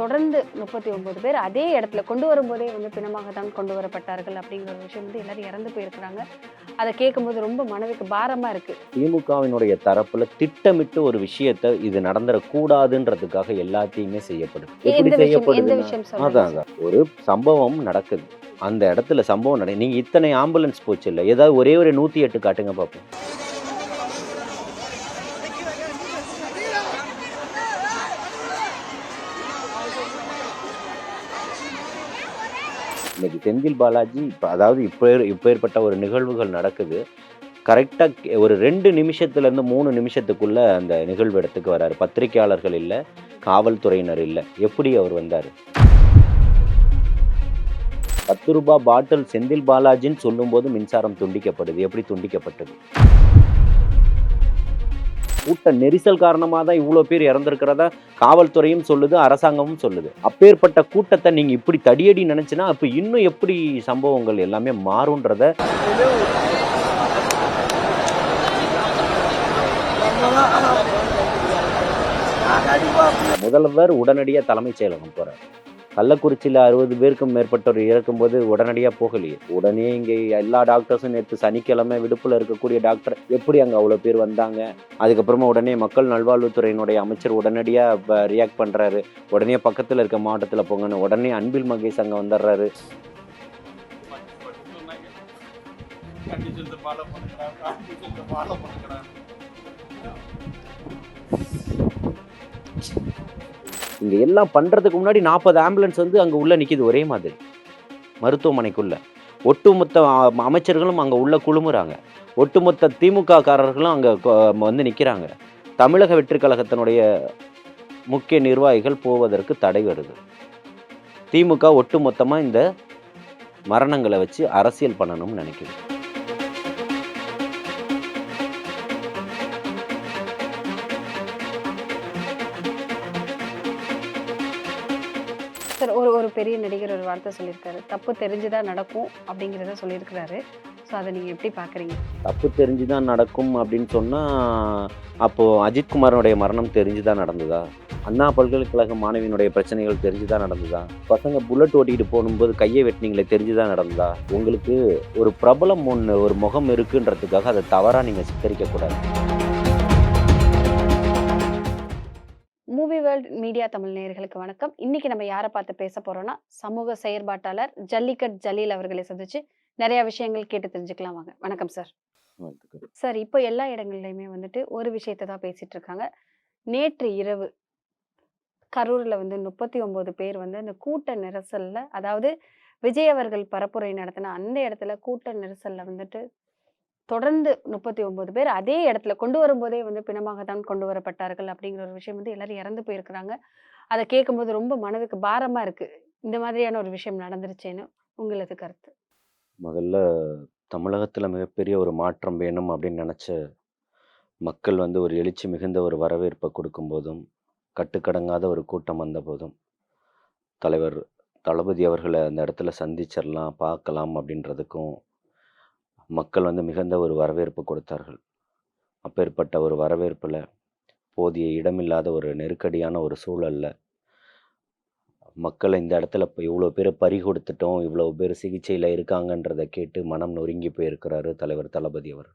தொடர்ந்து முப்பத்தி ஒன்பது பேர் அதே இடத்துல கொண்டு வரும்போதே வந்து பிணமாக தான் கொண்டு வரப்பட்டார்கள் அப்படிங்கிற ஒரு விஷயம் வந்து எல்லாரும் இறந்து போயிருக்கிறாங்க. அதை கேட்கும்போது ரொம்ப மனதுக்கு பாரமா இருக்கு. திமுகவினுடைய தரப்புல திட்டமிட்டு ஒரு விஷயத்தை இது நடந்துடக்கூடாதுன்றதுக்காக எல்லாத்தையுமே செய்யப்படுது. எப்படி எந்த விஷயம் எந்த செய்யப்படுதுன்னா விஷயம் அதான் சொல்றீங்க அதான். ஒரு சம்பவம் நடக்குது. அந்த இடத்துல சம்பவம் நட நீங்க இத்தனை ஆம்புலன்ஸ் போச்சு இல்லை? ஏதாவது ஒரே ஒரு நூத்தி எட்டு காட்டுங்க பார்ப்போம் இன்னைக்கு செந்தில் பாலாஜி இப்போ அதாவது இப்போ இப்பேற்பட்ட ஒரு நிகழ்வுகள் நடக்குது. கரெக்டாக ஒரு ரெண்டு நிமிஷத்துலேருந்து மூணு நிமிஷத்துக்குள்ளே அந்த நிகழ்வு இடத்துக்கு வராரு. பத்திரிக்கையாளர்கள் இல்லை காவல்துறையினர் இல்லை. எப்படி அவர் வந்தார்? பத்து ரூபாய் பாட்டில் செந்தில் பாலாஜின்னு சொல்லும்போது மின்சாரம் துண்டிக்கப்படுது. எப்படி துண்டிக்கப்பட்டது? கூட்ட நெரிசல் காரணமாக தான் இவ்வளோ பேர் இறந்துருக்கிறத காவல்துறையும் சொல்லுது அரசாங்கமும் சொல்லுது. அப்பேற்பட்ட கூட்டத்தை நீங்க இப்படி தடியடி நினச்சினா அப்போ இன்னும் எப்படி சம்பவங்கள் எல்லாமே மாறுன்றத முதல்வர் உடனடியாக தலைமைச் செயலகம் போகிறார் கள்ளக்குறிச்சியில் அறுபது பேருக்கும் மேற்பட்டவர் இறக்கும்போது உடனடியாக போகலையே. உடனே இங்கே எல்லா டாக்டர்ஸும் நேற்று சனிக்கிழமை விடுப்பில் இருக்கக்கூடிய டாக்டர் எப்படி அங்கே அவ்வளோ பேர் வந்தாங்க? அதுக்கப்புறமா உடனே மக்கள் நல்வாழ்வுத்துறையினுடைய அமைச்சர் உடனடியாக ரியாக்ட் பண்ணுறாரு உடனே பக்கத்தில் இருக்க மாவட்டத்தில் போங்கன்னு உடனே அன்பில் மகேஷ் அங்கே வந்துடுறாரு. கண்டிஷன்ஸை ஃபாலோ இங்கே எல்லாம் பண்ணுறதுக்கு முன்னாடி நாற்பது ஆம்புலன்ஸ் வந்து அங்கே உள்ளே நிற்கிது ஒரே மாதிரி. மருத்துவமனைக்குள்ள. ஒட்டுமொத்த அமைச்சர்களும் அங்கே உள்ள குழுமுறாங்க. ஒட்டுமொத்த திமுக காரர்களும் அங்கே வந்து நிற்கிறாங்க தமிழக வெற்றி கழகத்தினுடைய முக்கிய நிர்வாகிகள் போவதற்கு தடை வருது. திமுக ஒட்டுமொத்தமாக இந்த மரணங்களை வச்சு அரசியல் பண்ணணும்னு நினைக்கிறேன் சார் ஒரு ஒரு பெரிய நடிகர் ஒரு வார்த்தை சொல்லியிருக்காரு. தப்பு தெரிஞ்சு தான் நடக்கும் அப்படிங்கிறத சொல்லியிருக்கிறாரு. ஸோ அதை நீங்கள் எப்படி பார்க்குறீங்க தப்பு தெரிஞ்சு தான் நடக்கும் அப்படின்னு சொன்னால் அப்போது அஜித்குமாரனுடைய மரணம் தெரிஞ்சு தான் நடந்ததா? அண்ணா பல்கலைக்கழக மாணவியினுடைய பிரச்சனைகள் தெரிஞ்சு தான் நடந்ததா? பசங்க புல்லட் ஓட்டிக்கிட்டு போகும்போது கையை வெட்டினீங்களே தெரிஞ்சு தான் நடந்ததா? உங்களுக்கு ஒரு பிரபலம் ஒன்று ஒரு முகம் இருக்குன்றதுக்காக அதை தவறாக நீங்கள் சித்தரிக்கக்கூடாது. மூவி வேர்ல்ட் மீடியா தமிழ் நேயர்களுக்கு வணக்கம். இன்னைக்கு நம்ம யாரை பார்த்து பேச போறோம்னா சமூக செயற்பாட்டாளர் ஜல்லிக்கட் ஜலீல் அவர்களை சந்திச்சு நிறைய விஷயங்கள் கேட்டு தெரிஞ்சுக்கலாம் வாங்க. வணக்கம் சார் சார் இப்போ எல்லா இடங்கள்லையுமே வந்துட்டு ஒரு விஷயத்தை தான் பேசிட்டு இருக்காங்க. நேற்று இரவு கரூர்ல வந்து முப்பத்தி ஒன்பது பேர் வந்து அந்த கூட்ட நெரிசல்ல அதாவது விஜய் அவர்கள் பரப்புரை நடத்தின அந்த இடத்துல கூட்ட நெரிசல்ல வந்துட்டு தொடர்ந்து முப்பத்தி ஒன்பது பேர் அதே இடத்துல கொண்டு வரும்போதே வந்து பிணமாக தான் கொண்டு வரப்பட்டார்கள் அப்படிங்கிற ஒரு விஷயம் வந்து எல்லாரும் இறந்து போயிருக்கிறாங்க. அதை கேட்கும்போது ரொம்ப மனதுக்கு பாரமா இருக்கு. இந்த மாதிரியான ஒரு விஷயம் நடந்துருச்சேன்னு உங்களது கருத்து? முதல்ல தமிழகத்தில் மிகப்பெரிய ஒரு மாற்றம் வேணும் அப்படின்னு நினச்ச மக்கள் வந்து ஒரு எழுச்சி மிகுந்த ஒரு வரவேற்பை கொடுக்கும்போதும் கட்டுக்கடங்காத ஒரு கூட்டம் வந்தபோதும் தலைவர் தளபதி அவர்களை அந்த இடத்துல சந்திச்சிடலாம் பார்க்கலாம் அப்படின்றதுக்கும் மக்கள் வந்து மிகுந்த ஒரு வரவேற்பு கொடுத்தார்கள். அப்பேற்பட்ட ஒரு வரவேற்பில் போதிய இடமில்லாத ஒரு நெருக்கடியான ஒரு சூழல்ல மக்களை இந்த இடத்துல இப்போ இவ்வளோ பேரை பறி கொடுத்துட்டோம் இவ்வளோ பேர் சிகிச்சையில் இருக்காங்கன்றதை கேட்டு மனம் நொறுங்கி போயிருக்கிறாரு தலைவர் தளபதி அவர்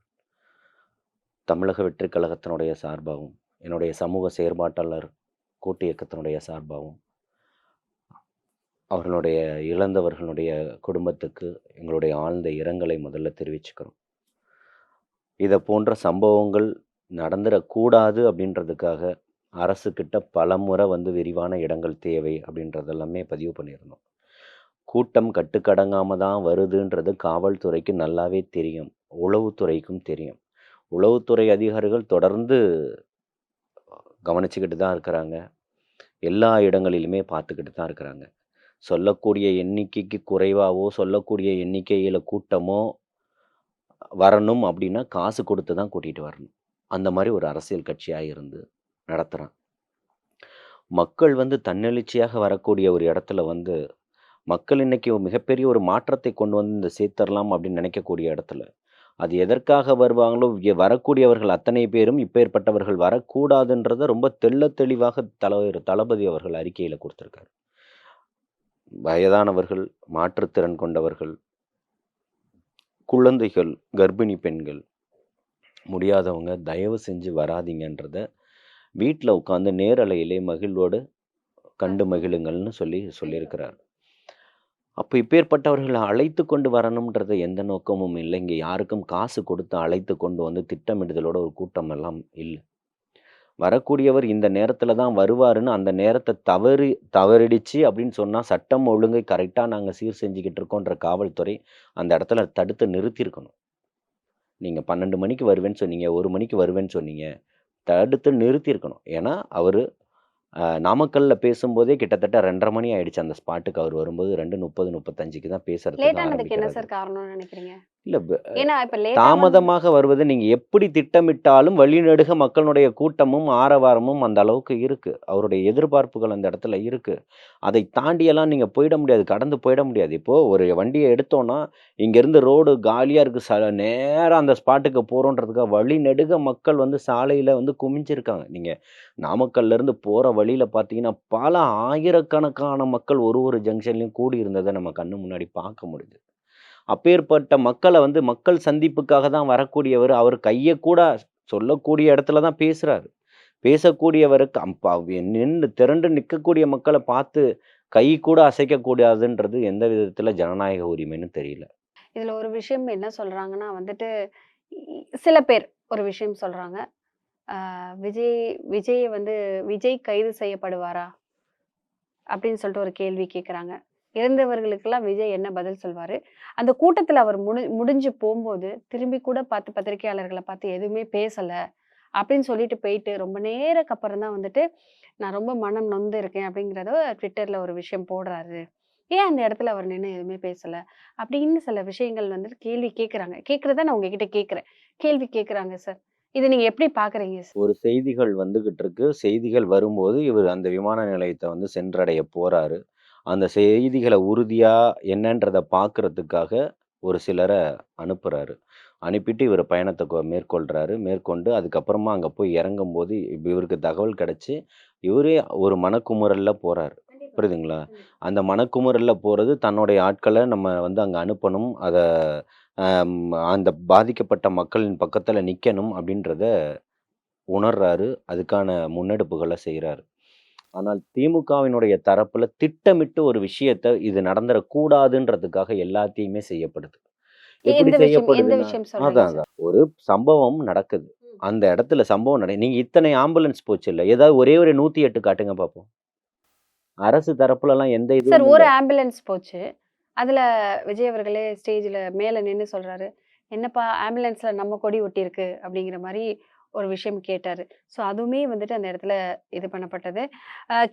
தமிழக வெற்றி கழகத்தினுடைய சார்பாகவும் என்னுடைய சமூக செயற்பாட்டாளர் கூட்டு இயக்கத்தினுடைய சார்பாகவும் அவர்களுடைய இழந்தவர்களுடைய குடும்பத்துக்கு எங்களுடைய ஆழ்ந்த இரங்கலை முதல்ல தெரிவிச்சுக்கிறோம். இதை போன்ற சம்பவங்கள் நடந்துடக்கூடாது அப்படின்றதுக்காக அரசுக்கிட்ட பலமுறை வந்து விரிவான இடங்கள் தேவை அப்படின்றதெல்லாமே பதிவு பண்ணியிருந்தோம். கூட்டம் கட்டுக்கடங்காமல் தான் வருதுன்றது காவல்துறைக்கு நல்லாவே தெரியும். உளவுத்துறைக்கும் தெரியும். உளவுத்துறை அதிகாரிகள் தொடர்ந்து கவனிச்சுக்கிட்டு தான் இருக்கிறாங்க. எல்லா இடங்களிலுமே பார்த்துக்கிட்டு தான் இருக்கிறாங்க. சொல்லக்கூடிய எண்ணிக்கைக்கு குறைவாவோ சொல்லக்கூடிய எண்ணிக்கையில் கூட்டமோ வரணும் அப்படின்னா காசு கொடுத்து தான் கூட்டிகிட்டு வரணும். அந்த மாதிரி ஒரு அரசியல் கட்சியாக இருந்து நடத்துகிறான் மக்கள் வந்து தன்னெழுச்சியாக வரக்கூடிய ஒரு இடத்துல வந்து மக்கள் இன்னைக்கு மிகப்பெரிய ஒரு மாற்றத்தை கொண்டு வந்து இந்த சேர்த்தரலாம் அப்படின்னு நினைக்கக்கூடிய இடத்துல அது எதற்காக வருவாங்களோ வரக்கூடியவர்கள் அத்தனை பேரும் இப்பேற்பட்டவர்கள் வரக்கூடாதுன்றதை ரொம்ப தெள்ள தெளிவாக தலைவர் தளபதி அவர்கள் அறிக்கையில் கொடுத்துருக்காரு. வயதானவர்கள், மாற்றுத்திறன் கொண்டவர்கள், குழந்தைகள், கர்ப்பிணி பெண்கள், முடியாதவங்க தயவு செஞ்சு வராதீங்கன்றத வீட்டில் உட்காந்து நேரலையிலே மகிழ்வோடு கண்டு மகிழுங்கள்னு சொல்லி சொல்லியிருக்கிறார். அப்போ இப்பேற்பட்டவர்களை அழைத்து கொண்டு வரணுன்றத எந்த நோக்கமும் இல்லை இங்கே யாருக்கும் காசு கொடுத்து அழைத்து கொண்டு வந்து திட்டமிடுதலோட ஒரு கூட்டம் எல்லாம் இல்லை வரக்கூடியவர் இந்த நேரத்துல தான் வருவாருன்னு அந்த நேரத்த தவறி தவறிடுச்சு அப்படின்னு சொன்னா, சட்டம் ஒழுங்கை கரெக்ட்டா நாங்க சீர் செஞ்சுகிட்டு இருக்கோன்ற காவல்துறை அந்த இடத்துல தடுத்து நிறுத்தியிருக்கணும். நீங்க 12 மணிக்கு வருவேன்னு சொன்னீங்க, 1 மணிக்கு வருவேன்னு சொன்னீங்க. தடுத்து நிறுத்தியிருக்கணும். ஏன்னா, அவரு நாமக்கல்ல பேசும்போதே கிட்டத்தட்ட 2:30 மணி ஆயிடுச்சு அந்த ஸ்பாட்டுக்கு அவர் வரும்போது 2:30, 35க்கு தான் பேசுறதுக்கு இல்ல தாமதமாக வருவது நீங்க எப்படி திட்டமிட்டாலும் வழிநெடுக மக்களுடைய கூட்டமும், ஆரவாரமும் அந்த அளவுக்கு இருக்கு. அவருடைய எதிர்பார்ப்புகள் அந்த இடத்துல இருக்கு. அதை தாண்டியெல்லாம் நீங்க போயிட முடியாது. கடந்து போயிட முடியாது. இப்போ ஒரு வண்டிய எடுத்தோம்னா, இங்கேருந்து ரோடு காலியா இருக்கு. ச நேரா அந்த ஸ்பாட்டுக்கு போறோன்றதுக்காக வழிநெடுக மக்கள் வந்து சாலையில வந்து குமிஞ்சிருக்காங்க. நீங்க நாமக்கல்லேருந்து போற வழியில பார்த்தீங்கன்னா, பல ஆயிரக்கணக்கான மக்கள் ஒரு ஒரு ஜங்ஷன்லயும் கூடி இருந்தத நம்ம கண்ணு முன்னாடி பார்க்க முடியுது. அப்பேற்பட்ட மக்களை வந்து மக்கள் சந்திப்புக்காக தான் வரக்கூடியவர். அவர் கையை கூட சொல்லக்கூடிய இடத்துல தான் பேசுகிறாரு பேசக்கூடியவருக்கு அம்பா நின்று திரண்டு நிற்கக்கூடிய மக்களை பார்த்து கை கூட அசைக்கக்கூடாதுன்றது எந்த விதத்தில் ஜனநாயக உரிமைன்னு தெரியல. இதில் ஒரு விஷயம் என்ன சொல்கிறாங்கன்னா வந்துட்டு, சில பேர் ஒரு விஷயம் சொல்கிறாங்க விஜய் விஜய் வந்து விஜய் கைது செய்யப்படுவாரா? அப்படின்னு சொல்லிட்டு ஒரு கேள்வி கேட்குறாங்க. இறந்தவர்களுக்கெல்லாம் விஜய் என்ன பதில் சொல்வாரு? அந்த கூட்டத்தில் அவர் முடி முடிஞ்சு போகும்போது திரும்பி கூட பார்த்து பத்திரிகையாளர்களை பார்த்து எதுவுமே பேசலை அப்படின்னு சொல்லிட்டு போயிட்டு ரொம்ப நேரக்கு அப்புறம் தான் வந்துட்டு, நான் ரொம்ப மனம் நொந்து இருக்கேன் அப்படிங்கிறத ட்விட்டரில் ஒரு விஷயம் போடுறாரு. ஏன் அந்த இடத்துல அவர் நின்று எதுவுமே பேசலை அப்படின்னு சில விஷயங்கள் வந்துட்டு கேள்வி கேட்குறாங்க. கேட்குறத நான் உங்ககிட்ட கேட்குறேன் கேள்வி கேட்குறாங்க சார். இதை நீங்க எப்படி பார்க்குறீங்க சார்? ஒரு செய்திகள் வந்துகிட்டு இருக்கு. செய்திகள் வரும்போது இவர் அந்த விமான நிலையத்தை வந்து சென்றடைய போறாரு. அந்த செய்திகள உறுதியா என்னன்றத பார்க்கறதுக்காக ஒரு சிலர அனுப்புறாரு. அனுப்பிட்டு இவரு பயணத்த கொ மேற்கொள்றாரு. மேற்கொண்டு அதுக்கப்புறமா அங்க போய் இறங்கும்போது இவருக்கு தகவல் கிடைச்சு, இவரே ஒரு மனக்குமுறல்ல போறாரு. புரியுதுங்களா? அந்த மனக்குமுறல்ல போறது தன்னுடைய ஆட்கள நம்ம வந்து அங்க அனுப்பணும். அத அந்த பாதிக்கப்பட்ட மக்களின் பக்கத்துல நிக்கணும் அப்படின்றத உணர்றாரு. அதுக்கான முன்னெடுப்புகள செய்றாரு. ஆனால் திமுகவினுடைய தரப்புல திட்டமிட்டு ஒரு விஷயத்த இது நடந்துறக்கூடாதுன்றதுக்காக எல்லாத்தையுமே செய்யப்படுது. எப்படி எந்த எந்த சொல்றீங்க அதான்? அதான். ஒரு சம்பவம் நடக்குது. அந்த இடத்துல சம்பவம் நட நீங்க இத்தனை ஆம்புலன்ஸ் போச்சுல்ல. ஏதாவது ஒரே ஒரு 108 காட்டுங்க பார்ப்போம். அரசு தரப்புலலாம் எந்த சார் இதுவும் ஒரு இல்ல. ஆம்புலன்ஸ் போச்சு. அதுல விஜய் அவர்களே ஸ்டேஜ்ல மேல நின்னு சொல்றாரு. "என்னப்பா ஆம்புலன்ஸ்ல நம்ம கொடி ஒட்டியிருக்கு" அப்படிங்கிற மாரி ஒரு விஷயம் கேட்டாரு. ஸோ அதுவுமே வந்துட்டு அந்த இடத்துல இது பண்ணப்பட்டது.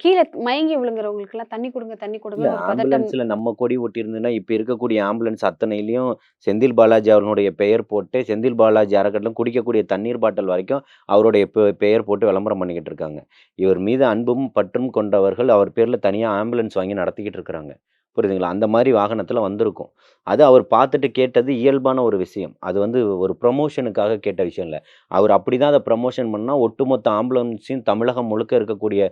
கீழ மயங்கி விழுங்குறவங்களுக்கெல்லாம் தண்ணி குடுங்க, தண்ணி பதட்டம் ஆம்புலன்ஸ்ல நம்ம கொடி ஒட்டியிருந்ததுன்னா, இப்ப இருக்கக்கூடிய ஆம்புலன்ஸ் அத்தனையிலயும் செந்தில் பாலாஜி அவர்களுடைய பெயர் போட்டு, செந்தில் பாலாஜி அறக்கட்டளை குடிக்கக்கூடிய தண்ணீர் பாட்டில் வரைக்கும் அவருடைய பெ பெயர் போட்டு விளம்பரம் பண்ணிக்கிட்டு இருக்காங்க. இவர் மீது அன்பும், பற்றும் கொண்டவர்கள் அவர் பேர்ல தனியா ஆம்புலன்ஸ் வாங்கி நடத்திக்கிட்டு இருக்கிறாங்க. புரியுதுங்களா? அந்த மாரி வாகனத்துல வந்திருக்கும். அது அவர் பார்த்துட்டு கேட்டது இயல்பான ஒரு விஷயம். அது வந்து ஒரு ப்ரமோஷனுக்காக கேட்ட விஷயம் இல்ல. அவர் அப்படிதான் அத ப்ரமோஷன் பண்ணா, ஒட்டுமொத்த ஆம்புலன்ஸையும் தமிழகம் முழுக்க இருக்கக்கூடிய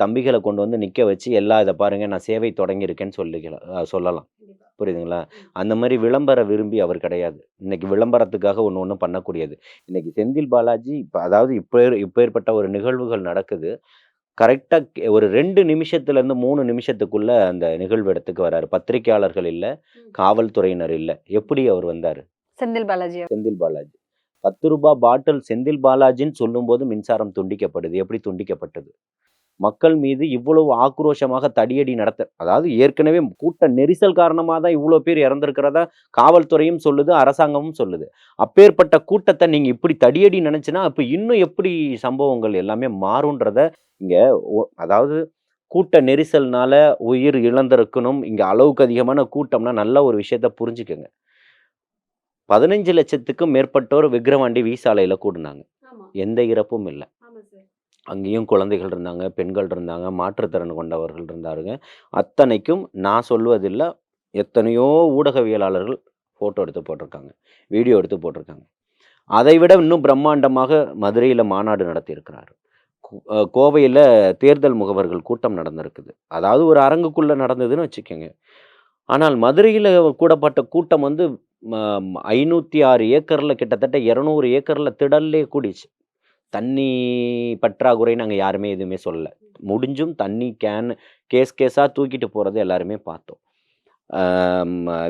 தம்பிகள கொண்டு வந்து நிக்க வச்சு, எல்லா இத பாருங்க நான் சேவை தொடங்கியிருக்கேன்னு சொல்லிக்கலாம் சொல்லலாம். புரியுதுங்களா? அந்த மாரி விளம்பர விரும்பி அவர் கிடையாது. இன்னைக்கு விளம்பரத்துக்காக ஒண்ணு ஒண்ணும் பண்ணக்கூடியது. இன்னைக்கு செந்தில் பாலாஜி இப்ப அதாவது இப்ப இப்பேற்பட்ட ஒரு நிகழ்வுகள் நடக்குது. கரெக்ட்டா ஒரு 2 நிமிஷத்துலருந்து 3 நிமிஷத்துக்குள்ள அந்த நிகழ்வு இடத்துக்கு வராரு. பத்திரிக்கையாளர்கள் இல்ல. காவல்துறையினர் இல்ல. எப்படி அவர் வந்தாரு? செந்தில் பாலாஜி. செந்தில் பாலாஜி. ரூ. 10 பாட்டில் செந்தில் பாலாஜின்னு சொல்லும்போது மின்சாரம் துண்டிக்கப்படுது. எப்படி துண்டிக்கப்பட்டது? மக்கள் மீது இவ்வளவு ஆக்ரோஷமாக தடியடி நடத்த அதாவது ஏற்கனவே கூட்ட நெரிசல் காரணமா தான் இவ்ளோ பேர் இறந்திருக்கிறதா காவல்துறையும் சொல்லுது, அரசாங்கமும் சொல்லுது. அப்பேற்பட்ட கூட்டத்த நீங்க இப்படி தடியடி நினைச்சுனா, அப்ப இன்னும் எப்படி சம்பவங்கள் எல்லாமே மாறும்ன்றத இங்க அதாவது கூட்ட நெரிசல்னால உயிர் இழந்திருக்கணும். இங்க அளவுக்கு அதிகமான கூட்டம்னா நல்ல ஒரு விஷயத்த புரிஞ்சுக்கங்க. 15,00,000க்கும் மேற்பட்டோர் விக்கிரவாண்டி வி சாலையில கூடுனாங்க. எந்த இறப்பும் இல்ல. அங்கேயும் குழந்தைகள் இருந்தாங்க, பெண்கள் இருந்தாங்க, மாற்றுத்திறன் கொண்டவர்கள் இருந்தாருங்க. அத்தனைக்கும் நான் சொல்வதில்லை எத்தனையோ ஊடகவியலாளர்கள் ஃபோட்டோ எடுத்து போட்டிருக்காங்க வீடியோ எடுத்து போட்டிருக்காங்க. அதை விட இன்னும் பிரம்மாண்டமாக மதுரையில் மாநாடு நடத்தியிருக்கிறார். கோவையில் தேர்தல் முகவர்கள் கூட்டம் நடந்திருக்குது. அதாவது ஒரு அரங்குக்குள்ளே நடந்ததுன்னு வச்சுக்கோங்க. ஆனால் மதுரையில் கூடப்பட்ட கூட்டம் வந்து ஐநூற்றி ஆறு ஏக்கரில் கிட்டத்தட்ட இரநூறு ஏக்கரில் திடல்லே கூடிச்சு. தண்ணி பற்றாக்குறை நாங்கள் யாருமே எதுவுமே சொல்லலை. முடிஞ்சும் தண்ணி கேன் கேஸ் கேஸாக தூக்கிட்டு போகிறது எல்லாருமே பார்த்தோம்.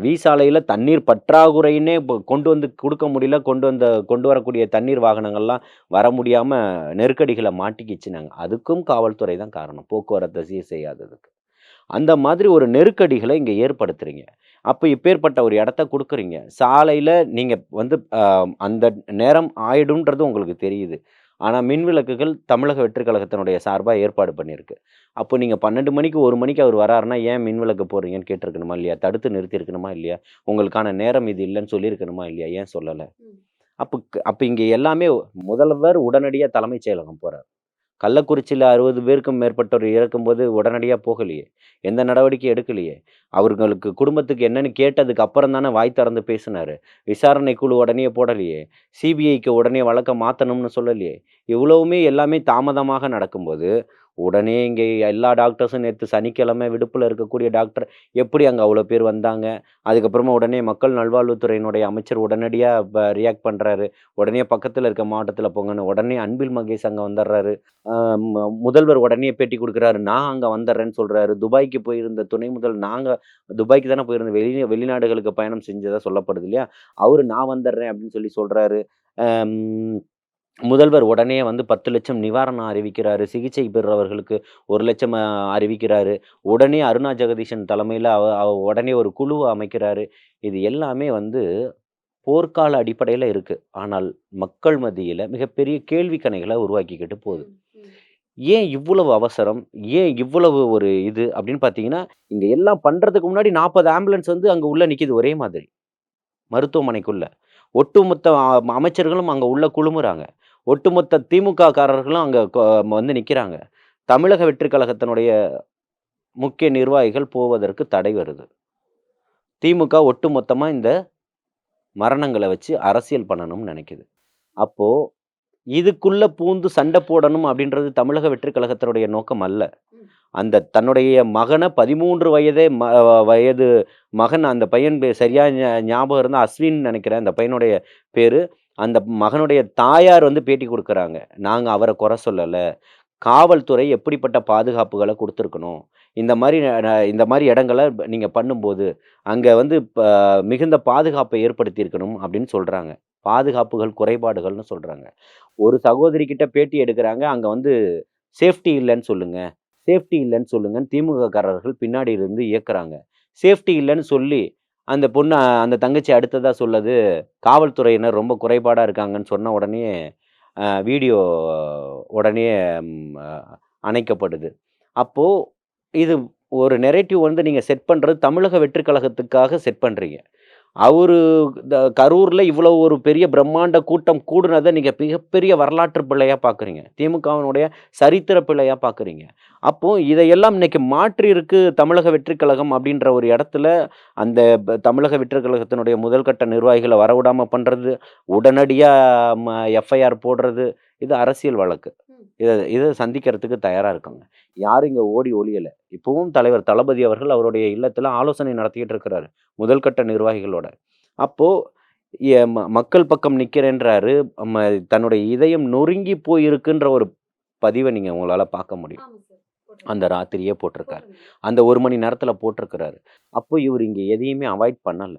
வீசாலையில் சாலையில் தண்ணீர் பற்றாக்குறைன்னே இப்போ கொண்டு வந்து கொடுக்க முடியல. கொண்டு வந்த கொண்டு வரக்கூடிய தண்ணீர் வாகனங்கள்லாம் வர முடியாமல் நெருக்கடிகளை மாட்டிக்கிச்சு நாங்கள் அதுக்கும் காவல்துறை தான் காரணம். போக்குவரத்தை சீர் செய்யாததுக்கு. அந்த மாதிரி ஒரு நெருக்கடிகளை இங்கே ஏற்படுத்துறீங்க. அப்போ இப்பேற்பட்ட ஒரு இடத்த கொடுக்குறீங்க. சாலையில் நீங்கள் வந்து அந்த நேரம் ஆயிடும்ன்றது உங்களுக்கு தெரியுது. ஆனால் மின் விளக்குகள் தமிழக வெற்றி கழகத்தினுடைய சார்பாக ஏற்பாடு பண்ணியிருக்கு. அப்போ நீங்கள் பன்னெண்டு மணிக்கு ஒரு மணிக்கு அவர் வராருன்னா ஏன் மின் விளக்கு போடுறீங்கன்னு கேட்டிருக்கணுமா இல்லையா? தடுத்து நிறுத்தியிருக்கணுமா இல்லையா? உங்களுக்கான நேரம் இது இல்லைன்னு சொல்லியிருக்கணுமா இல்லையா? ஏன் சொல்லலை. அப்போ அப்போ இங்கே எல்லாமே முதல்வர் உடனடியாக தலைமைச் செயலகம் போகிறார் கள்ளக்குறிச்சியில் அறுபது பேருக்கும் மேற்பட்டவர் இறக்கும்போது உடனடியாக போகலையே. எந்த நடவடிக்கை எடுக்கலையே. அவர்களுக்கு குடும்பத்துக்கு என்னன்னு கேட்டதுக்கு அப்புறம் தானே வாய் திறந்து பேசினார். விசாரணை குழு உடனே போடலையே. சிபிஐக்கு உடனே வழக்கம் மாற்றணும்னு சொல்லலையே. இவ்வளவுமே எல்லாமே தாமதமாக நடக்கும்போது உடனே இங்கே எல்லா டாக்டர்ஸும் நேற்று சனிக்கிழமை விடுப்பில் இருக்கக்கூடிய டாக்டர் எப்படி அங்கே அவ்வளோ பேர் வந்தாங்க? அதுக்கப்புறமா உடனே மக்கள் நல்வாழ்வுத்துறையினுடைய அமைச்சர் உடனடியாக ரியாக்ட் பண்ணுறாரு உடனே பக்கத்தில் இருக்க மாவட்டத்தில் போங்கன்னு உடனே அன்பில் மகேஷ் அங்கே வந்துடுறாரு. முதல்வர் உடனே பேட்டி கொடுக்குறாரு. நான் அங்கே வந்துடுறேன்னு சொல்கிறாரு துபாய்க்கு போயிருந்த துணை முதல் நாங்கள் துபாய்க்கு தானே போயிருந்த வெளி வெளிநாடுகளுக்கு பயணம் செஞ்சதாக சொல்லப்படுது இல்லையா? அவர் நான் வந்துடுறேன் அப்படின்னு சொல்லி சொல்கிறாரு முதல்வர் உடனே வந்து பத்து லட்சம் நிவாரணம் அறிவிக்கிறாரு சிகிச்சை பெறுறவர்களுக்கு ஒரு லட்சம் அறிவிக்கிறாரு. உடனே அருணா ஜெகதீஷன் தலைமையில் அவ உடனே ஒரு குழுவை அமைக்கிறாரு. இது எல்லாமே வந்து போர்க்கால அடிப்படையில் இருக்குது ஆனால் மக்கள் மத்தியில் மிகப்பெரிய கேள்வி கணைகளை உருவாக்கிக்கிட்டு போகுது. ஏன் இவ்வளவு அவசரம்? ஏன் இவ்வளவு ஒரு இது? அப்படின்னு பார்த்தீங்கன்னா இங்கே எல்லாம் பண்ணுறதுக்கு முன்னாடி நாற்பது ஆம்புலன்ஸ் வந்து அங்கே உள்ள நிற்கிது ஒரே மாதிரி. மருத்துவமனைக்குள்ள. ஒட்டுமொத்த அமைச்சர்களும் அங்கே உள்ள குழுமுறாங்க. ஒட்டுமொத்த திமுக காரர்களும் அங்கே வந்து நிற்கிறாங்க தமிழக வெற்றி கழகத்தினுடைய முக்கிய நிர்வாகிகள் போவதற்கு தடை வருது. திமுக ஒட்டுமொத்தமாக இந்த மரணங்களை வச்சு அரசியல் பண்ணணும்னு நினைக்குது. அப்போது இதுக்குள்ள பூந்து சண்டை போடணும் அப்படின்றது தமிழக வெற்றி கழகத்தினுடைய நோக்கம் அல்ல. அந்த தன்னுடைய மகனை பதிமூன்று வயதே ம வயது மகன் அந்த பையன் பே- சரியா ஞா- ஞாபகம் இருந்தால் அஸ்வின் நினைக்கிறேன் அந்த பையனுடைய பேர். அந்த மகனுடைய தாயார் வந்து பேட்டி கொடுக்குறாங்க. நாங்கள் அவரை குறை சொல்லலை. காவல்துறை எப்படிப்பட்ட பாதுகாப்புகளை கொடுத்துருக்கணும்? இந்த மாதிரி இந்த மாதிரி இடங்களை நீங்கள் பண்ணும்போது அங்கே வந்து இப்போ மிகுந்த பாதுகாப்பை ஏற்படுத்தியிருக்கணும் அப்படின்னு சொல்கிறாங்க பாதுகாப்புகள் குறைபாடுகள்னு சொல்கிறாங்க ஒரு சகோதரி கிட்ட பேட்டி எடுக்கிறாங்க. அங்கே வந்து சேஃப்டி இல்லைன்னு சொல்லுங்கள் சேஃப்டி இல்லைன்னு சொல்லுங்கன்னு திமுககாரர்கள் பின்னாடி இருந்து இயக்குறாங்க. சேஃப்டி இல்லைன்னு சொல்லி அந்த பொண்ணு அந்த தங்கச்சி அடுத்ததாக சொல்லது காவல்துறையினர் ரொம்ப குறைபாடாக இருக்காங்கன்னு சொன்ன உடனே வீடியோ உடனே அணைக்கப்படுது. அப்போது இது ஒரு நெரேட்டிவ் வந்து நீங்கள் செட் பண்ணுறது தமிழக வெற்றி கழகத்துக்காக செட் பண்ணுறீங்க அவரு இந்த கரூரில் இவ்வளோ ஒரு பெரிய பிரம்மாண்ட கூட்டம் கூடுனதை நீங்கள் மிகப்பெரிய வரலாற்று பிள்ளையாக பார்க்குறீங்க திமுகவினுடைய சரித்திர பிள்ளையாக பார்க்குறீங்க அப்போது இதையெல்லாம் இன்றைக்கி மாற்றி இருக்கு தமிழக வெற்றி கழகம் அப்படின்ற ஒரு இடத்துல அந்த தமிழக வெற்றி கழகத்தினுடைய நிர்வாகிகளை வரவிடாமல் பண்ணுறது உடனடியாக எஃப்ஐஆர் போடுறது இது அரசியல் வழக்கு. இதை இதை சந்திக்கிறதுக்கு தயாராக இருக்காங்க. யாரும் இங்கே ஓடி ஒளியலை. இப்போவும் தலைவர் தளபதி அவர்கள் அவருடைய இல்லத்தில் ஆலோசனை நடத்திக்கிட்டு இருக்கிறாரு முதல் கட்ட நிர்வாகிகளோட. அப்போது மக்கள் பக்கம் நிற்கிறேன்றாரு தன்னுடைய இதயம் நொறுங்கி போயிருக்குன்ற ஒரு பதிவை நீங்கள் உங்களால் பார்க்க முடியும். அந்த ராத்திரியே போட்டிருக்காரு. அந்த ஒரு மணி நேரத்தில் போட்டிருக்கிறாரு. அப்போ இவர் இங்கே எதையுமே அவாய்ட் பண்ணலை.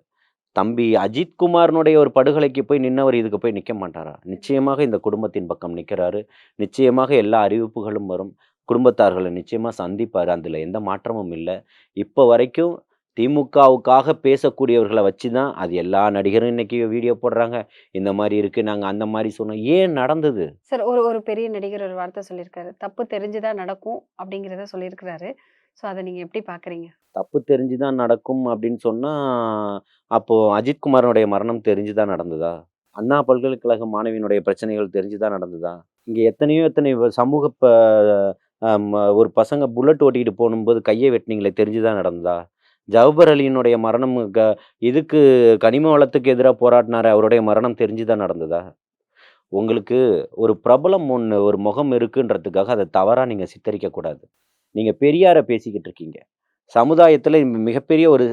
தம்பி அஜித் குமாரனுடைய ஒரு படுகொலைக்கு போய் நின்னவர் இதுக்கு போய் நிற்க மாட்டாரா? நிச்சயமாக இந்த குடும்பத்தின் பக்கம் நிற்கிறாரு நிச்சயமாக எல்லா அறிவிப்புகளும் வரும். குடும்பத்தார்களை நிச்சயமாக சந்திப்பார். அதில் எந்த மாற்றமும் இல்லை. இப்போ வரைக்கும் திமுகவுக்காக பேசக்கூடியவர்களை வச்சு தான் அது எல்லா நடிகரும் இன்னைக்கு வீடியோ போடுறாங்க. இந்த மாதிரி இருக்குது நாங்கள் அந்த மாதிரி சொன்னோம். ஏன் நடந்தது? சார் ஒரு ஒரு பெரிய நடிகர் ஒரு வார்த்தை சொல்லியிருக்காரு. தப்பு தெரிஞ்சுதான் நடக்கும் அப்படிங்கிறத சொல்லியிருக்கிறாரு. ஸோ அதை நீங்கள் எப்படி பார்க்குறீங்க தப்பு தெரிஞ்சு தான் நடக்கும் அப்படின்னு சொன்னால் அப்போது அஜித்குமாரனுடைய மரணம் தெரிஞ்சு தான் நடந்ததா? அண்ணா பல்கலைக்கழக மாணவியினுடைய பிரச்சனைகள் தெரிஞ்சு தான் நடந்ததா? இங்கே எத்தனையோ எத்தனை சமூக ப ஒரு பசங்க புல்லட் ஓட்டிக்கிட்டு போகும்போது கையை வெட்டினீங்களே தெரிஞ்சு தான் நடந்ததா? ஜவஹர் அலியினுடைய மரணம் க இதுக்கு கனிம வளத்துக்கு எதிராக போராடினார் அவருடைய மரணம் தெரிஞ்சு தான் நடந்ததா? உங்களுக்கு ஒரு பிரபலம் ஒன்று ஒரு முகம் இருக்குன்றதுக்காக அதை தவறாக நீங்கள் சித்தரிக்கக்கூடாது. நீங்கள் பெரியாரை பேசிக்கிட்டு இருக்கீங்க. சமுதாயத்தில் மிகப்பெரிய ஒரு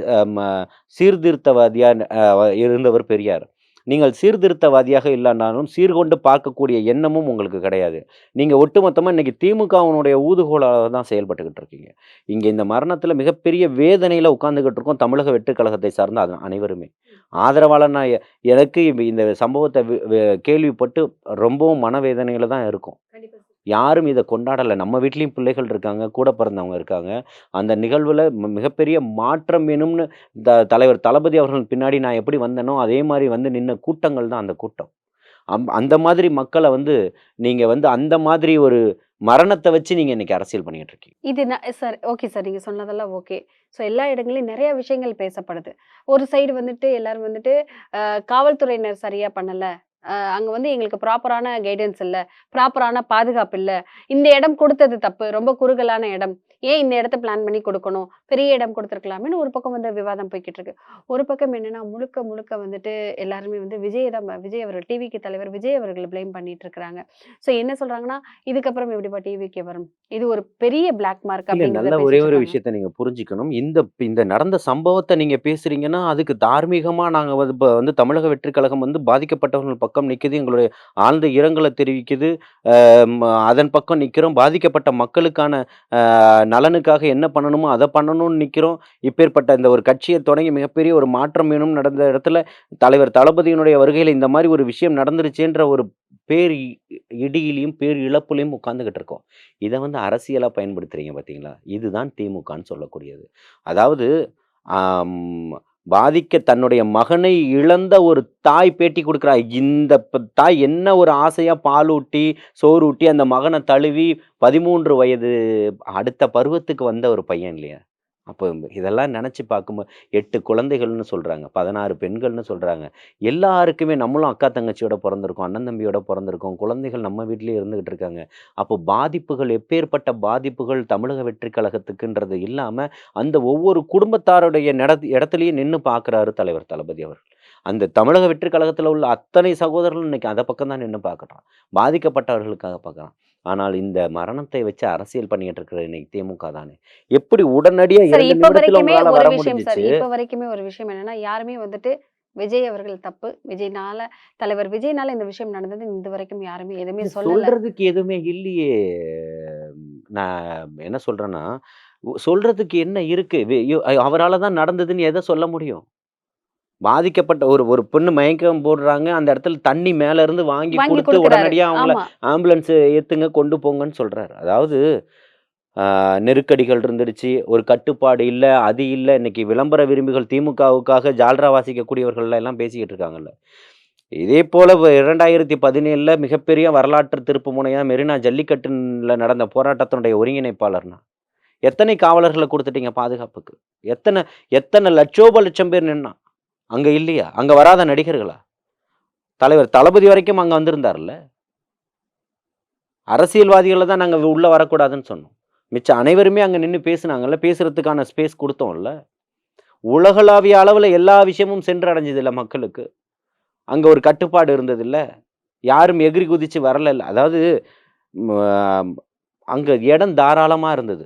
சீர்திருத்தவாதியாக ம இருந்தவர் பெரியார். நீங்கள் சீர்திருத்தவாதியாக இல்லைனாலும் சீர்கொண்டு பார்க்கக்கூடிய எண்ணமும் உங்களுக்கு கிடையாது. நீங்கள் ஒட்டுமொத்தமாக இன்றைக்கி திமுகவினுடைய ஊதுகோலாக தான் செயல்பட்டுக்கிட்டு இருக்கீங்க. இங்கே இந்த மரணத்தில் மிகப்பெரிய வேதனையில் உட்காந்துக்கிட்டு இருக்கோம் தமிழக வெட்டுக்கழகத்தை சார்ந்த அது அனைவருமே. ஆதரவாளர் நான் எனக்கு இந்த சம்பவத்தை கேள்விப்பட்டு ரொம்பவும் மனவேதனையில் தான் இருக்கும் யாரும் இதை கொண்டாடலை நம்ம வீட்லேயும் பிள்ளைகள் இருக்காங்க. கூட பிறந்தவங்க இருக்காங்க. அந்த நிகழ்வில் மிகப்பெரிய மாற்றம் வேணும்னு த தலைவர் தளபதி அவர்கள் பின்னாடி நான் எப்படி வந்தேனோ, அதே மாதிரி வந்து நின்ன கூட்டங்கள் தான் அந்த கூட்டம். அம் அந்த மாதிரி மக்களை வந்து நீங்கள் வந்து அந்த மாதிரி ஒரு மரணத்தை வச்சு நீங்கள் இன்னைக்கு அரசியல் பண்ணிகிட்டு இருக்கீங்க. இது ந சார் ஓகே சார். நீங்கள் சொன்னதெல்லாம் ஓகே. ஸோ எல்லா இடங்களையும் நிறைய விஷயங்கள் பேசப்படுது. ஒரு சைடு வந்துட்டு எல்லாரும் வந்துட்டு காவல்துறையினர் சரியாக பண்ணலை அங்க வந்து எங்களுக்கு ப்ராப்பரான கைடன்ஸ் இல்ல. ப்ராப்பரான பாதுகாப்பு இல்ல. இந்த இடம் குடுத்தது தப்பு. ரொம்ப குறுகலான இடம். ஏன் இந்த இடத்த பிளான் பண்ணி குடுக்கணும்? பெரிய இடம் குடுத்துருக்கலாமேன்னு ஒரு பக்கம் வந்து விவாதம் போய்க்கிட்டு இருக்கு. ஒரு பக்கம் என்னன்னா, முழுக்க முழுக்க வந்துட்டு எல்லாருமே வந்து விஜய தான் விஜய் அவர்கள் டிவிக்கு தலைவர் விஜய் அவர்கள பிளேம் பண்ணிட்டு இருக்கிறாங்க. ஸோ என்ன சொல்றாங்கன்னா, இதுக்கப்புறம் எப்படிப்பா டிவிக்கு வரும்? இது ஒரு பெரிய பிளாக் மார்க் நல்ல ஒரே ஒரு. விஷயத்த நீங்க புரிஞ்சுக்கணும். இந்த இந்த நடந்த சம்பவத்த நீங்க பேசுறீங்கன்னா, அதுக்கு தார்மீகமா நாங்க வந்து தமிழக வெற்றி கழகம் வந்து பாதிக்கப்பட்டவர்கள் பக்கம் நிற்குது எங்களுடைய ஆழ்ந்த இரங்கலை தெரிவிக்குது. அதன் பக்கம் நிற்கிறோம் பாதிக்கப்பட்ட மக்களுக்கான நலனுக்காக என்ன பண்ணணுமோ அதை பண்ணணும்னு நிற்கிறோம் இப்பேற்பட்ட இந்த ஒரு கட்சியை தொடங்கி மிகப்பெரிய ஒரு மாற்றம் வேணும் நடந்த இடத்துல, தலைவர் தளபதியினுடைய வருகையில் இந்த மாதிரி ஒரு விஷயம் நடந்துருச்சுன்ற ஒரு பேர் இ பேர் இழப்புலையும் உட்காந்துக்கிட்டு இருக்கோம். இதை வந்து அரசியலாக பயன்படுத்துறீங்க பார்த்தீங்களா? இதுதான் திமுகன்னு சொல்லக்கூடியது. அதாவது பாதிக்க தன்னுடைய மகனை இழந்த ஒரு தாய் பேட்டி கொடுக்குறா இந்த தாய் என்ன ஒரு ஆசையா பாலூட்டி, சோறூட்டி அந்த மகனை தழுவி 13 வயது அடுத்த பருவத்துக்கு வந்த ஒரு பையன் இல்லையா? அப்போ இதெல்லாம் நினச்சி பார்க்கும்போது எட்டு குழந்தைகள்னு சொல்கிறாங்க பதினாறு பெண்கள்னு சொல்கிறாங்க எல்லாருக்குமே நம்மளும் அக்கா, தங்கச்சியோட பிறந்திருக்கோம் அண்ணன், தம்பியோட பிறந்திருக்கோம் குழந்தைகள் நம்ம வீட்லேயே இருந்துகிட்டு இருக்காங்க. அப்போ பாதிப்புகள் எப்பேர்ப்பட்ட பாதிப்புகள் தமிழக வெற்றி கழகத்துக்குன்றது இல்லாமல் அந்த ஒவ்வொரு குடும்பத்தாருடைய நட இடத்துலையும் நின்று பார்க்குறாரு தலைவர் தளபதி அவர்கள். அந்த தமிழக வெற்றி கழகத்தில் உள்ள அத்தனை சகோதரர்களும் இன்னைக்கு அதை பக்கம் தான் நின்று பார்க்குறான். பாதிக்கப்பட்டவர்களுக்காக பார்க்குறான். ஆனால் இந்த மரணத்தை வச்சு அரசியல் பண்ணிக்கிட்டு இருக்கிறது இன்னைக்கு திமுக தானே. எப்படி உடனடியா சார் 2 இப்ப வரைக்குமே ஒரு விஷயம் சார். முடிஞ்சுச்சு. இப்ப வரைக்குமே ஒரு விஷயம் என்னன்னா, யாருமே வந்துட்டு விஜய் அவர்கள் தப்பு. விஜய்னால தலைவர் விஜய்னால இந்த விஷயம் நடந்தது இதுவரைக்கும் யாருமே எதுவுமே. சொல்றதுக்கு எதுவுமே இல்லையே. நான் என்ன சொல்றேன்னா, சொல்றதுக்கு என்ன இருக்கு? அவரால தான் நடந்ததுன்னு எத சொல்ல முடியும்? பாதிக்கப்பட்ட ஒரு ஒரு பொண்ணு மயக்கம் போடுறாங்க. அந்த இடத்துல தண்ணி மேல இருந்து வாங்கி குடுத்து குடுக்குறாரு. உடனடியா அவங்கள ஆமா. ஆம்புலன்ஸ் ஏத்துங்க கொண்டு போங்கன்னு சொல்றாரு. அதாவது நெருக்கடிகள் இருந்துடுச்சு. ஒரு கட்டுப்பாடு இல்ல. அது இல்ல. இன்னைக்கு விளம்பர விரும்பிகள் திமுகவுக்காக ஜால்ரா வாசிக்கக்கூடியவர்கள் எல்லாம் பேசிக்கிட்டு இருக்காங்கல்ல. இதே போல 2017ல மிகப்பெரிய வரலாற்று திருப்பு முனையா மெரினா ஜல்லிக்கட்டுல நடந்த போராட்டத்தினுடைய ஒருங்கிணைப்பாளர் நான். எத்தனை காவலர்கள குடுத்துட்டீங்க பாதுகாப்புக்கு? எத்தன எத்தன லட்சோப லட்சம் பேர் நின்னான். அங்கே இல்லையா? அங்கே வராத நடிகர்களா? தலைவர் தளபதி வரைக்கும் அங்கே வந்திருந்தார்ல. அரசியல்வாதிகளை தான் நாங்கள் உள்ளே வரக்கூடாதுன்னு சொன்னோம். மிச்சம் அனைவருமே அங்கே நின்று பேசுனாங்கல்ல. பேசுகிறதுக்கான ஸ்பேஸ் கொடுத்தோம்ல உலகளாவிய அளவில் எல்லா விஷயமும் சென்றடைஞ்சதுல்ல மக்களுக்கு. அங்கே ஒரு கட்டுப்பாடு இருந்ததுல்ல. யாரும் எகிறி குதித்து வரலல்ல. அதாவது அங்கே இடம் தாராளமாக இருந்தது.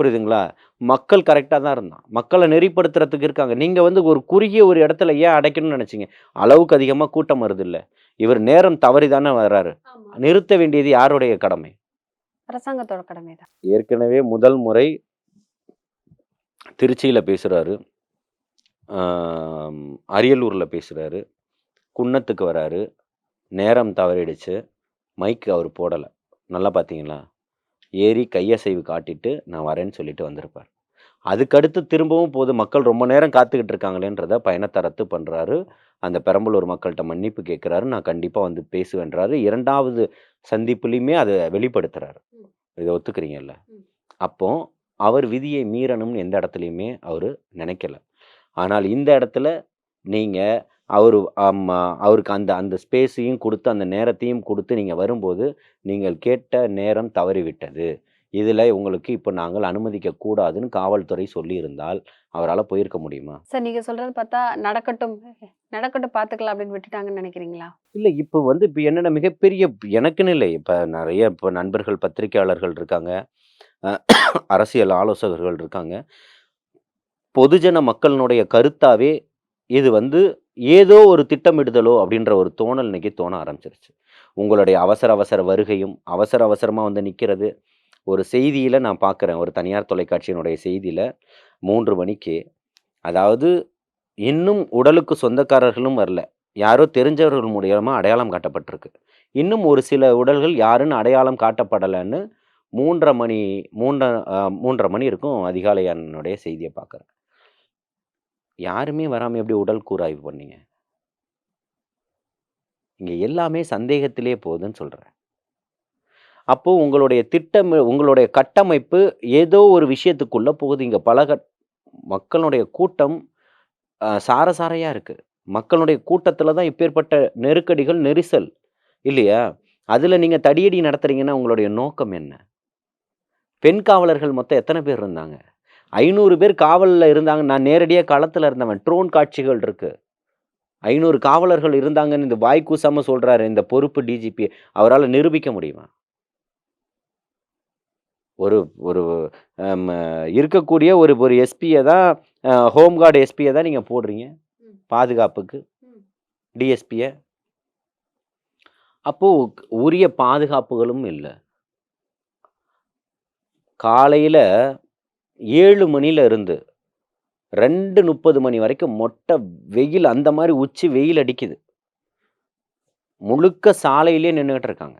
புரியுதுங்களா? மக்கள் கரெக்ட்டா தான் இருந்தான். மக்கள நெறிப்படுத்துறதுக்கு இருக்காங்க. நீங்க வந்து ஒரு குறுகிய ஒரு இடத்துல ஏன் அடைக்கணும்னு நெனச்சீங்க? அளவுக்கு அதிகமா கூட்டம் வருதுல்ல. இவர் நேரம் தவறி தானே வர்றாரு. நிறுத்த வேண்டியது யாருடைய கடமை? அரசாங்கத்தோட கடமை தான். ஏற்கனவே முதல் முறை திருச்சியில பேசுறாரு. ஆ அரியலூர்ல பேசுறாரு. குன்னத்துக்கு வராரு. நேரம் தவறிடுச்சு. மைக் அவரு போடல. நல்லா பார்த்தீங்களா? ஏறி கையசைவு காட்டிட்டு நான் வரேன்னு சொல்லிட்டு வந்திருப்பார். அதுக்கடுத்து திரும்பவும் போது மக்கள் ரொம்ப நேரம் காத்துக்கிட்டு இருக்காங்களேன்றத பயணத்த ரத்து பண்றாரு. அந்த பெரம்பலூர் மக்கள்ட்ட மன்னிப்பு கேட்கிறாரு. நான் கண்டிப்பா வந்து பேசுவேன்றாரு. 2வது சந்திப்புலயுமே அத வெளிப்படுத்துறாரு. ம். இத ஒத்துக்கிறீங்கல்ல? அப்போ அவர் விதியை மீறணும்னு எந்த இடத்துலயுமே அவரு நினைக்கல. ஆனால் இந்த இடத்துல நீங்க அவரு அவருக்கு அந்த அந்த ஸ்பேஸையும் குடுத்து, அந்த நேரத்தையும் குடுத்து நீங்க வரும்போது, நீங்கள் கேட்ட நேரம் தவறிவிட்டது. இதில் உங்களுக்கு இப்போ நாங்கள் அனுமதிக்க கூடாதுன்னு காவல்துறை சொல்லியிருந்தால் அவரால் போயிருக்க முடியுமா? சார் நீங்க சொல்றது பார்த்தா நடக்கட்டும் நடக்கட்டும் பார்த்துக்கலாம் அப்படின்னு விட்டுட்டாங்கன்னு நினைக்கிறீங்களா? இல்லை இப்போ வந்து இப்போ என்னென்ன மிகப்பெரிய எனக்குன்னு இல்லை. இப்போ நிறைய இப்போ நண்பர்கள் பத்திரிக்கையாளர்கள் இருக்காங்க. அரசியல் ஆலோசகர்கள் இருக்காங்க. பொதுஜன மக்களினுடைய கருத்தாவே இது வந்து ஏதோ ஒரு திட்டமிடுதலோ அப்படின்ற ஒரு தோணல் இன்னைக்கு தோண ஆரம்பிச்சிருச்சு. உங்களுடைய அவசர அவசர வருகையும் அவசர அவசரமாக வந்து நிற்கிறது ஒரு செய்தியில் நான் பார்க்குறேன் ஒரு தனியார் தொலைக்காட்சியினுடைய செய்தியில் மூன்று மணிக்கு. அதாவது இன்னும் உடலுக்கு சொந்தக்காரர்களும் வரல. யாரோ தெரிஞ்சவர்கள் மூலியமாக அடையாளம் காட்டப்பட்டிருக்கு. இன்னும் ஒரு சில உடல்கள் யாருன்னு அடையாளம் காட்டப்படலைன்னு மூன்றரை மணி மூன்ற மூன்றரை மணி இருக்கும் அதிகாலை என்னுடைய செய்தியை பார்க்குறேன் யாருமே வராமல் எப்படி உடல் கூராய்வு பண்ணீங்க? இங்கே எல்லாமே சந்தேகத்திலே போகுதுன்னு சொல்கிறேன் அப்போ உங்களுடைய திட்டம் உங்களுடைய கட்டமைப்பு ஏதோ ஒரு விஷயத்துக்குள்ளே போகுது. இங்கே பல மக்களுடைய கூட்டம் சாரசாரையாக இருக்குது மக்களுடைய கூட்டத்தில் தான் இப்பேற்பட்ட நெருக்கடிகள் நெரிசல் இல்லையா? அதில் நீங்கள் தடியடி நடத்துறீங்கன்னா உங்களுடைய நோக்கம் என்ன? பெண் காவலர்கள் மொத்தம் எத்தனை பேர் இருந்தாங்க? ஐநூறு பேர் காவலில் இருந்தாங்க. நான் நேரடியாக களத்தில் இருந்தவன். ட்ரோன் காட்சிகள் இருக்கு. ஐநூறு காவலர்கள் இருந்தாங்கன்னு இந்த வாய் கூசாம சொல்றாரு இந்த பொறுப்பு டிஜிபி அவரால் நிரூபிக்க முடியுமா? ஒரு ஒரு இருக்கக்கூடிய ஒரு ஒரு எஸ்பியை தான் ஹோம்கார்டு எஸ்பியை தான் நீங்கள் போடுறீங்க. பாதுகாப்புக்கு. டிஎஸ்பியை அப்போ உரிய பாதுகாப்புகளும் இல்லை. காலையில் ஏழு மணியில் இருந்து ரெண்டு முப்பது மணி வரைக்கும் மொட்டை வெயில் அந்த மாதிரி உச்சி வெயில் அடிக்குது. முழுக்க சாலையிலே நின்றுக்கிட்டு இருக்காங்க.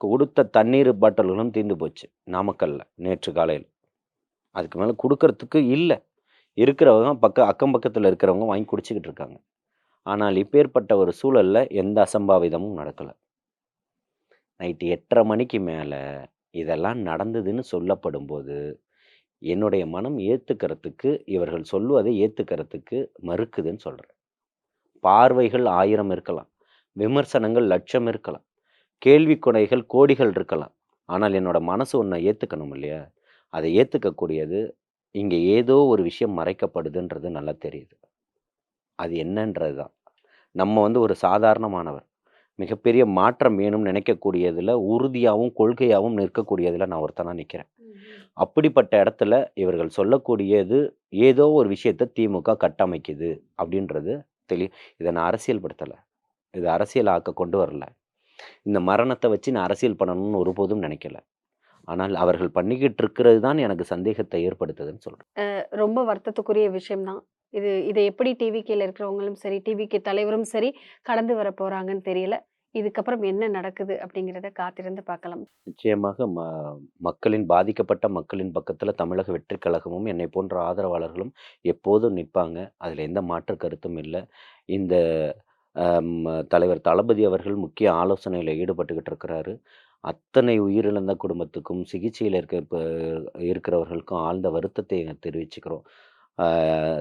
கொடுத்த தண்ணீர் பாட்டில்களும் தீர்ந்து போச்சு நாமக்கல்ல நேற்று காலையில். அதுக்கு மேலே கொடுக்கறதுக்கு இல்லை. இருக்கிறவங்க பக்க அக்கம் பக்கத்தில் இருக்கிறவங்க வாங்கி குடிச்சிக்கிட்டு இருக்காங்க. ஆனால் இப்பேற்பட்ட ஒரு சூழலில் எந்த அசம்பாவிதமும் நடக்கலை. நைட்டு எட்டரை மணிக்கு மேலே இதெல்லாம் நடந்ததுன்னு சொல்லப்படும் போது என்னுடைய மனம் ஏற்றுக்கிறதுக்கு இவர்கள் சொல்லுவதை ஏற்றுக்கிறதுக்கு மறுக்குதுன்னு சொல்கிறேன் பார்வைகள் ஆயிரம் இருக்கலாம் விமர்சனங்கள் லட்சம் இருக்கலாம் கேள்வி கொடைகள் கோடிகள் இருக்கலாம். ஆனால் என்னோட மனசு ஒன்றை ஏற்றுக்கணும் இல்லையா? அதை ஏற்றுக்கக்கூடியது இங்கே ஏதோ ஒரு விஷயம் மறைக்கப்படுதுன்றது நல்லா தெரியுது. அது என்னன்றது தான். நம்ம வந்து ஒரு சாதாரணமானவர். மிகப்பெரிய மாற்றம் வேணும்னு நினைக்கக்கூடியதில் உறுதியாகவும் கொள்கையாகவும் நிற்கக்கூடியதில் நான் ஒருத்தனாக நிற்கிறேன் அப்படிப்பட்ட இடத்துல இவர்கள் சொல்லக்கூடியது ஏதோ ஒரு விஷயத்தை திமுக கட்டமைக்குது அப்படின்றது தெளி இதை நான் அரசியல்படுத்தலை. இது அரசியல் ஆக்க கொண்டு வரல. இந்த மரணத்தை வச்சு நான் அரசியல் பண்ணணும்னு ஒருபோதும் நினைக்கல. ஆனால் அவர்கள் பண்ணிக்கிட்டு இருக்கிறது தான் எனக்கு சந்தேகத்தை ஏற்படுத்துதுன்னு சொல்கிறேன் ரொம்ப வருத்தத்துக்குரிய விஷயம்தான். இது இதை எப்படி டிவிக்கில் இருக்கிறவங்களும் சரி டிவிக்கு தலைவரும் சரி கடந்து வர போகிறாங்கன்னு தெரியல. இதுக்கப்புறம் என்ன நடக்குது அப்படிங்கிறத காத்திருந்து பார்க்கலாம். நிச்சயமாக ம மக்களின் பாதிக்கப்பட்ட மக்களின் பக்கத்தில் தமிழக வெற்றிக் கழகமும் என்னை போன்ற ஆதரவாளர்களும் எப்போதும் நிற்பாங்க. அதில் எந்த மாற்று கருத்தும் இல்லை. இந்த தலைவர் தளபதி அவர்கள் முக்கிய ஆலோசனையில் ஈடுபட்டுக்கிட்டு இருக்கிறாரு. அத்தனை உயிரிழந்த குடும்பத்துக்கும் சிகிச்சையில் இருக்க இப்போ இருக்கிறவர்களுக்கும் ஆழ்ந்த வருத்தத்தை தெரிவிச்சுக்கிறோம்.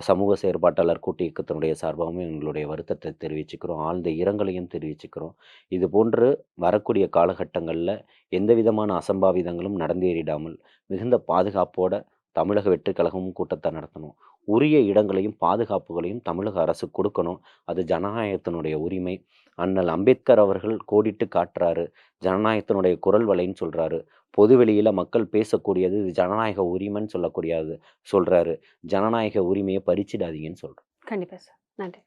சமூக செயற்பாட்டாளர் கூட்டு இயக்கத்தினுடைய சார்பாகவும் எங்களுடைய வருத்தத்தை தெரிவிச்சுக்கிறோம். ஆழ்ந்த இரங்கலையும் தெரிவிச்சுக்கிறோம். இது போன்று வரக்கூடிய காலகட்டங்களில் எந்த விதமான அசம்பாவிதங்களும் நடந்தேறிடாமல் மிகுந்த பாதுகாப்போட தமிழக வெற்றிக்கழகமும் கூட்டத்தை நடத்தணும். உரிய இடங்களையும் பாதுகாப்புகளையும் தமிழக அரசு கொடுக்கணும். அது ஜனநாயகத்தினுடைய உரிமை. அண்ணல் அம்பேத்கர் அவர்கள் கோடிட்டு காட்டுறாரு. ஜனநாயகத்தினுடைய குரல் வலைன்னு சொல்றாரு. பொதுவெளியில் மக்கள் பேசக்கூடியது இது ஜனநாயக உரிமைன்னு சொல்லக்கூடியது சொல்றாரு. ஜனநாயக உரிமையை பறிச்சிடாதீங்கன்னு சொல்றேன் கண்டிப்பா சார். நன்றி.